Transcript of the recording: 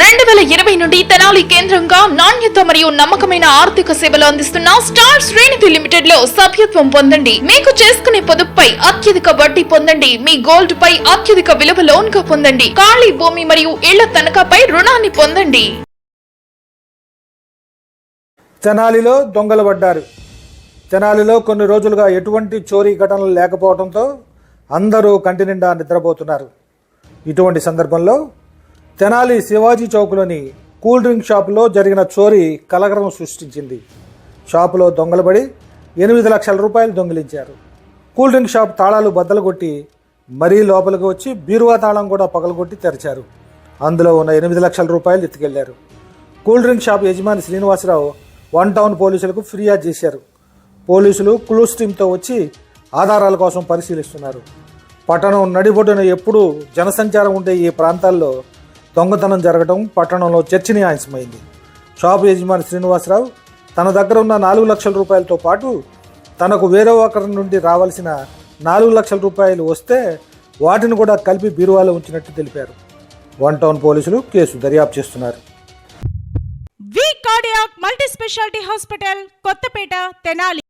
రెండు వేల ఇరవై నుండి తెనాలి కేంద్రంగా నాణ్యత మరియు నమ్మకమైన ఆర్థిక సేవలు అందిస్తున్న స్టార్ శ్రీనిధి లిమిటెడ్లో సభ్యత్వం పొందండి. మీకు చేసుకునే పొదుపుపై అత్యధిక వడ్డీ పొందండి. మీ గోల్డ్ పై అత్యధిక విలువ లోన్గా పొందండి. ఖాళీ భూమి మరియు ఇళ్ళ తనఖాపై రుణాన్ని పొందండి. తెనాలిలో దొంగలు పడ్డారు. తెనాలిలో కొన్ని రోజులుగా ఎటువంటి చోరీ ఘటనలు లేకపోవడంతో అందరూ కంటి నిండా నిద్రపోతున్నారు. ఇటువంటి సందర్భంలో తెనాలి శివాజీ చౌక్లోని కూల్ డ్రింక్ షాపులో జరిగిన చోరీ కలకరం సృష్టించింది. షాపులో దొంగలబడి ఎనిమిది లక్షల రూపాయలు దొంగిలించారు. కూల్ డ్రింక్ షాప్ తాళాలు బద్దలు కొట్టి మరీ లోపలికి వచ్చి బీరువా తాళం కూడా పగలగొట్టి తెరిచారు. అందులో ఉన్న ఎనిమిది లక్షల రూపాయలు ఎత్తుకెళ్ళారు. కూల్ డ్రింక్ షాప్ యజమాని శ్రీనివాసరావు వన్ టౌన్ పోలీసులకు ఫిర్యాదు చేశారు. పోలీసులు క్లూస్ టీంతో వచ్చి ఆధారాల కోసం పరిశీలిస్తున్నారు. పట్టణం నడిబొడ్డున ఎప్పుడూ జనసంచారం ఉండే ఈ ప్రాంతాల్లో దొంగతనం జరగడం పట్టణంలో చర్చనీయాంశమైంది. షాపు యజమాని శ్రీనివాసరావు తన దగ్గర ఉన్న నాలుగు లక్షల రూపాయలతో పాటు తనకు వేరే ఒకరి నుండి రావాల్సిన నాలుగు లక్షల రూపాయలు వస్తే వాటిని కూడా కలిపి బీరువాలో ఉంచినట్టు తెలిపారు. వన్ టౌన్ పోలీసులు కేసు దర్యాప్తు చేస్తున్నారు. V cardiac multi speciality hospital Kothapeta Tenali.